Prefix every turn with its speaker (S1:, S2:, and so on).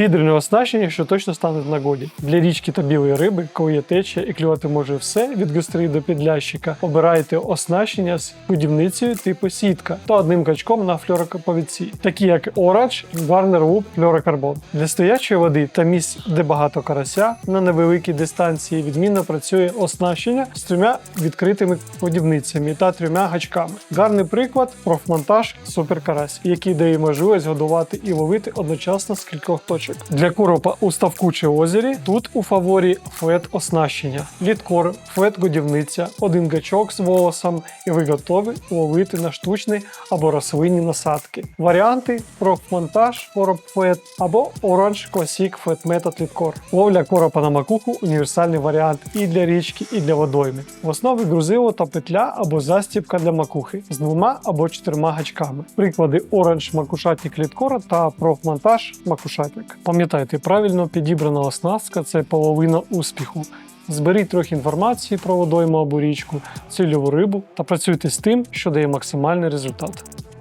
S1: Фідерне оснащення, що точно стане в нагоді. Для річки та білої риби, коли є течія і клювати може все від гострі до підлящика, обирайте оснащення з будівницею типу сітка та одним качком на флюорокаповідці, такі як Orange, Garner Loop, флюорокарбон. Для стоячої води та місць, де багато карася, на невеликій дистанції відмінно працює оснащення з трьома відкритими годівницями та трьома гачками. Гарний приклад профмонтаж суперкарась, який дає можливість годувати і ловити одночасно з кількох точок. Для коропа у ставку чи озері тут у фаворі флет оснащення, літкор, флет годівниця, один гачок з волосом, і ви готові ловити на штучні або рослинні насадки. Варіанти профмонтаж, короб флет або Orange Classic Flat Method літкор. Ловля коропа на макуху універсальний варіант і для річки, і для водойми. В основі грузило та петля або застібка для макухи з двома або чотирма гачками. Приклади Orange макушатник літкора та профмонтаж макушатник. Пам'ятайте, правильно підібрана оснастка це половина успіху. Зберіть трохи інформації про водойму або річку, цільову рибу та працюйте з тим, що дає максимальний результат.